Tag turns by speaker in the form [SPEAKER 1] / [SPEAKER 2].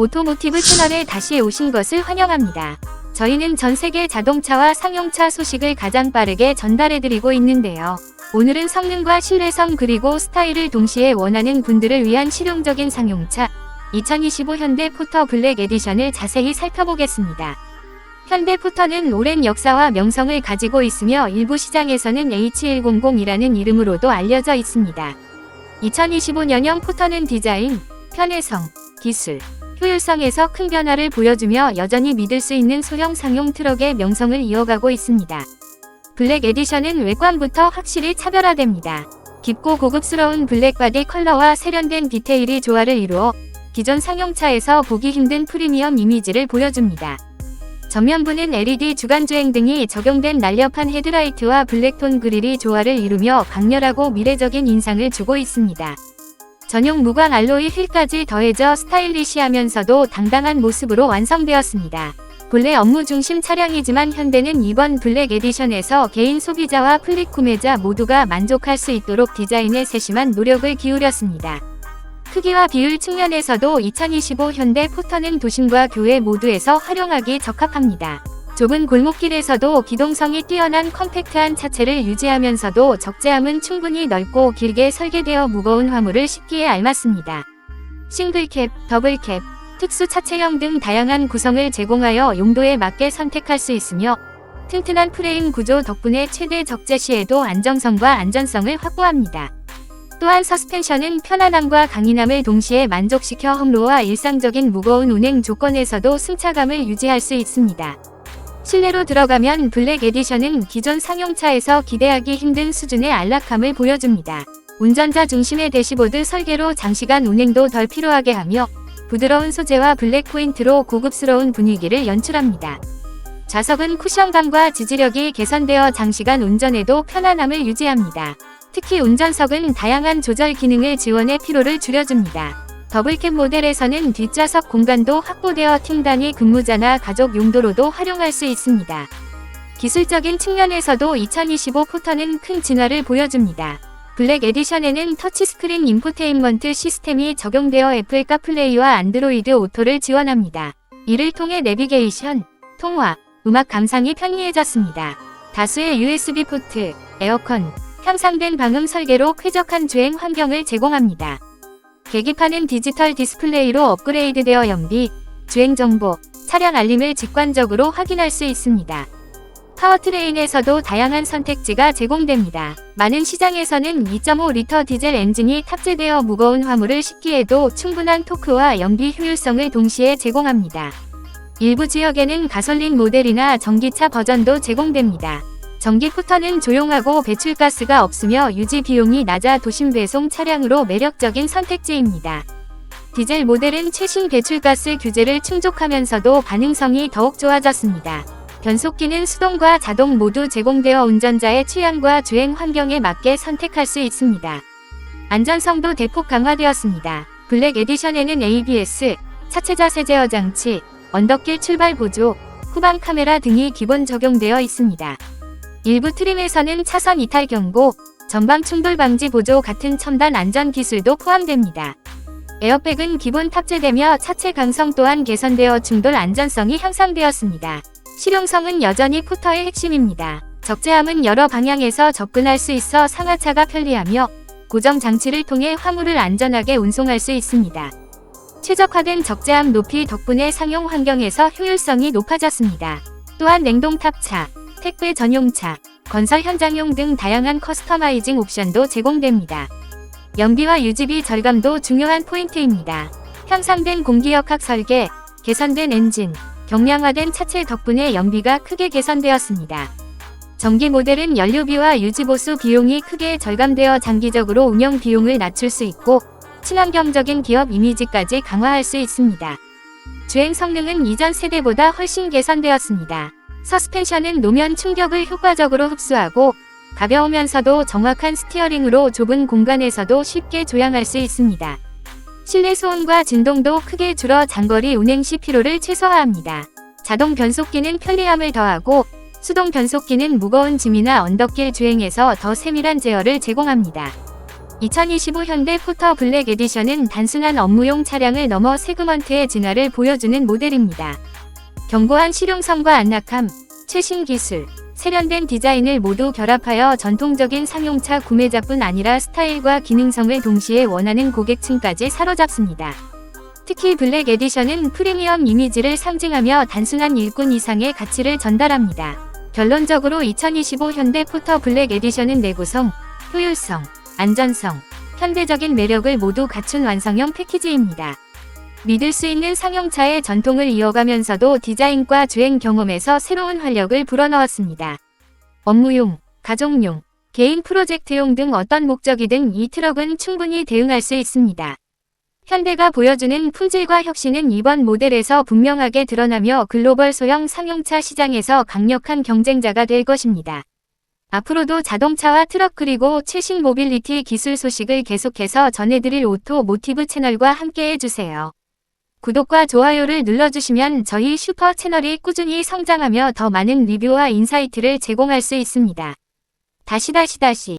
[SPEAKER 1] 오토모티브 채널에 다시 오신 것을 환영합니다. 저희는 전 세계 자동차와 상용차 소식을 가장 빠르게 전달해드리고 있는데요. 오늘은 성능과 신뢰성 그리고 스타일을 동시에 원하는 분들을 위한 실용적인 상용차 2025 현대 포터 블랙 에디션을 자세히 살펴보겠습니다. 현대 포터는 오랜 역사와 명성을 가지고 있으며 일부 시장에서는 H100이라는 이름으로도 알려져 있습니다. 2025년형 포터는 디자인, 편의성, 기술, 효율성에서 큰 변화를 보여주며 여전히 믿을 수 있는 소형 상용 트럭의 명성을 이어가고 있습니다. 블랙 에디션은 외관부터 확실히 차별화됩니다. 깊고 고급스러운 블랙 바디 컬러와 세련된 디테일이 조화를 이루어 기존 상용차에서 보기 힘든 프리미엄 이미지를 보여줍니다. 전면부는 LED 주간주행 등이 적용된 날렵한 헤드라이트와 블랙톤 그릴이 조화를 이루며 강렬하고 미래적인 인상을 주고 있습니다. 전용 무광 알로이 휠까지 더해져 스타일리시하면서도 당당한 모습으로 완성되었습니다. 본래 업무 중심 차량이지만 현대는 이번 블랙 에디션에서 개인 소비자와 플릿 구매자 모두가 만족할 수 있도록 디자인에 세심한 노력을 기울였습니다. 크기와 비율 측면에서도 2025 현대 포터는 도심과 교외 모두에서 활용하기 적합합니다. 좁은 골목길에서도 기동성이 뛰어난 컴팩트한 차체를 유지하면서도 적재함은 충분히 넓고 길게 설계되어 무거운 화물을 싣기에 알맞습니다. 싱글캡, 더블캡, 특수 차체형 등 다양한 구성을 제공하여 용도에 맞게 선택할 수 있으며 튼튼한 프레임 구조 덕분에 최대 적재 시에도 안정성과 안전성을 확보합니다. 또한 서스펜션은 편안함과 강인함을 동시에 만족시켜 험로와 일상적인 무거운 운행 조건에서도 승차감을 유지할 수 있습니다. 실내로 들어가면 블랙 에디션은 기존 상용차에서 기대하기 힘든 수준의 안락함을 보여줍니다. 운전자 중심의 대시보드 설계로 장시간 운행도 덜 필요하게 하며 부드러운 소재와 블랙 포인트로 고급스러운 분위기를 연출합니다. 좌석은 쿠션감과 지지력이 개선되어 장시간 운전에도 편안함을 유지합니다. 특히 운전석은 다양한 조절 기능을 지원해 피로를 줄여줍니다. 더블캡 모델에서는 뒷좌석 공간도 확보되어 팀 단위 근무자나 가족 용도로도 활용할 수 있습니다. 기술적인 측면에서도 2025 포터는 큰 진화를 보여줍니다. 블랙 에디션에는 터치스크린 인포테인먼트 시스템이 적용되어 애플 카플레이와 안드로이드 오토를 지원합니다. 이를 통해 내비게이션, 통화, 음악 감상이 편리해졌습니다. 다수의 USB 포트, 에어컨, 향상된 방음 설계로 쾌적한 주행 환경을 제공합니다. 계기판은 디지털 디스플레이로 업그레이드되어 연비, 주행 정보, 차량 알림을 직관적으로 확인할 수 있습니다. 파워트레인에서도 다양한 선택지가 제공됩니다. 많은 시장에서는 2.5리터 디젤 엔진이 탑재되어 무거운 화물을 싣기에도 충분한 토크와 연비 효율성을 동시에 제공합니다. 일부 지역에는 가솔린 모델이나 전기차 버전도 제공됩니다. 전기 포터는 조용하고 배출가스가 없으며 유지 비용이 낮아 도심 배송 차량으로 매력적인 선택지입니다. 디젤 모델은 최신 배출가스 규제를 충족하면서도 반응성이 더욱 좋아졌습니다. 변속기는 수동과 자동 모두 제공되어 운전자의 취향과 주행 환경에 맞게 선택할 수 있습니다. 안전성도 대폭 강화되었습니다. 블랙 에디션에는 ABS, 차체 자 세 제어 장치, 언덕길 출발 보조, 후방 카메라 등이 기본 적용되어 있습니다. 일부 트림에서는 차선 이탈 경고, 전방 충돌 방지 보조 같은 첨단 안전 기술도 포함됩니다. 에어백은 기본 탑재되며 차체 강성 또한 개선되어 충돌 안전성이 향상되었습니다. 실용성은 여전히 포터의 핵심입니다. 적재함은 여러 방향에서 접근할 수 있어 상하차가 편리하며 고정 장치를 통해 화물을 안전하게 운송할 수 있습니다. 최적화된 적재함 높이 덕분에 상용 환경에서 효율성이 높아졌습니다. 또한 냉동 탑차, 택배 전용차, 건설 현장용 등 다양한 커스터마이징 옵션도 제공됩니다. 연비와 유지비 절감도 중요한 포인트입니다. 향상된 공기역학 설계, 개선된 엔진, 경량화된 차체 덕분에 연비가 크게 개선되었습니다. 전기 모델은 연료비와 유지보수 비용이 크게 절감되어 장기적으로 운영 비용을 낮출 수 있고 친환경적인 기업 이미지까지 강화할 수 있습니다. 주행 성능은 이전 세대보다 훨씬 개선되었습니다. 서스펜션은 노면 충격을 효과적으로 흡수하고 가벼우면서도 정확한 스티어링으로 좁은 공간에서도 쉽게 조향할 수 있습니다. 실내 소음과 진동도 크게 줄어 장거리 운행 시 피로를 최소화합니다. 자동 변속기는 편리함을 더하고 수동 변속기는 무거운 짐이나 언덕길 주행에서 더 세밀한 제어를 제공합니다. 2025 현대 포터 블랙 에디션은 단순한 업무용 차량을 넘어 세그먼트의 진화를 보여주는 모델입니다. 견고한 실용성과 안락함, 최신 기술, 세련된 디자인을 모두 결합하여 전통적인 상용차 구매자뿐 아니라 스타일과 기능성을 동시에 원하는 고객층까지 사로잡습니다. 특히 블랙 에디션은 프리미엄 이미지를 상징하며 단순한 일꾼 이상의 가치를 전달합니다. 결론적으로 2025 현대 포터 블랙 에디션은 내구성, 효율성, 안전성, 현대적인 매력을 모두 갖춘 완성형 패키지입니다. 믿을 수 있는 상용차의 전통을 이어가면서도 디자인과 주행 경험에서 새로운 활력을 불어넣었습니다. 업무용, 가족용, 개인 프로젝트용 등 어떤 목적이든 이 트럭은 충분히 대응할 수 있습니다. 현대가 보여주는 품질과 혁신은 이번 모델에서 분명하게 드러나며 글로벌 소형 상용차 시장에서 강력한 경쟁자가 될 것입니다. 앞으로도 자동차와 트럭 그리고 최신 모빌리티 기술 소식을 계속해서 전해드릴 오토 모티브 채널과 함께 해주세요. 구독과 좋아요를 눌러주시면 저희 슈퍼 채널이 꾸준히 성장하며 더 많은 리뷰와 인사이트를 제공할 수 있습니다. 다시 다시 다시